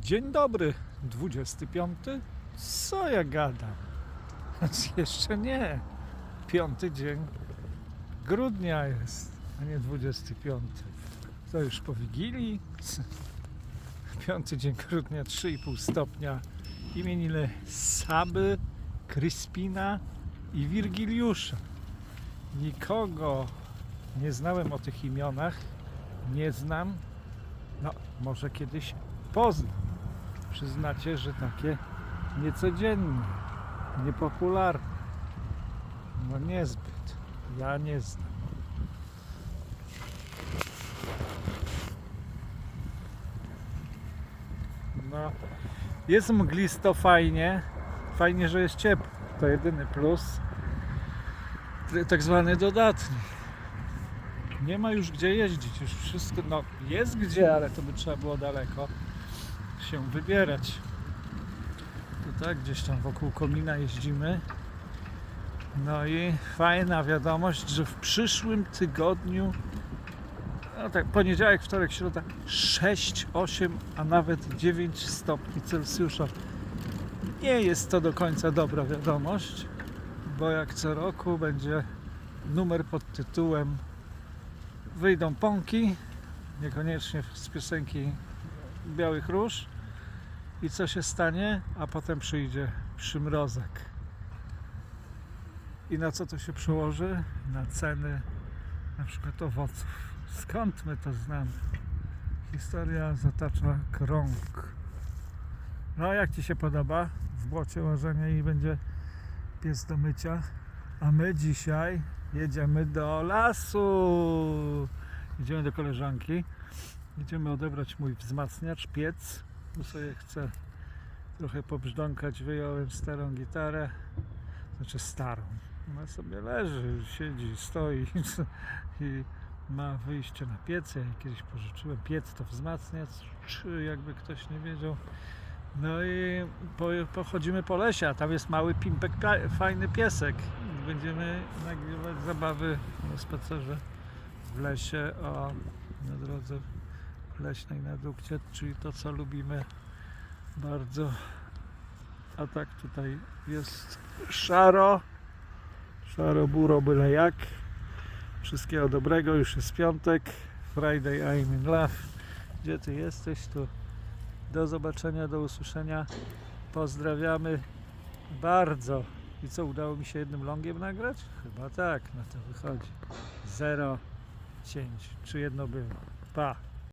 Dzień dobry, 25. Co ja gadam? Jeszcze nie. Piąty dzień grudnia jest, a nie 25. To już po Wigilii. Piąty dzień grudnia, 3,5 stopnia. Imieniny Saby, Kryspina i Wirgiliusza. Nikogo nie znałem o tych imionach. Nie znam. No, może kiedyś poznam. Przyznacie, że takie niecodzienne, niepopularne. No niezbyt. Ja nie znam. No, jest mglisto fajnie. Fajnie, że jest ciepło. To jedyny plus. Tak zwany dodatni. Nie ma już gdzie jeździć. Już wszystko, no jest gdzie, ale to by trzeba było daleko się wybierać. To tak, gdzieś tam wokół komina jeździmy. No i fajna wiadomość, że w przyszłym tygodniu, no tak, poniedziałek, wtorek, środa, 6, 8, a nawet 9 stopni Celsjusza. Nie jest to do końca dobra wiadomość, bo jak co roku będzie numer pod tytułem Wyjdą pąki, niekoniecznie z piosenki Białych Róż i co się stanie, a potem przyjdzie przymrozek. I na co to się przełoży? Na ceny na przykład owoców. Skąd my to znamy? Historia zatacza krąg. No jak Ci się podoba? W błocie łożenie i będzie pies do mycia. A my dzisiaj jedziemy do lasu. Idziemy do koleżanki. Idziemy odebrać mój wzmacniacz, piec. Tu sobie chcę trochę pobrzdąkać. Wyjąłem starą gitarę. Znaczy starą. Ona sobie leży, siedzi, stoi i ma wyjście na piec. Ja jej kiedyś pożyczyłem piec, to wzmacniacz, jakby ktoś nie wiedział. No i po, pochodzimy po lesie, a tam jest mały pimpek, fajny piesek. Będziemy nagrywać zabawy na spacerze w lesie, o, na drodze leśnej na dukcie, czyli to co lubimy bardzo. A tak tutaj jest szaro, szaro, buro, byle jak. Wszystkiego dobrego, już jest piątek. Friday I'm in love. Gdzie ty jesteś? Tu do zobaczenia, do usłyszenia. Pozdrawiamy bardzo. I co, udało mi się jednym longiem nagrać? Chyba tak, na to wychodzi. Zero cięć. Czy jedno było? Pa!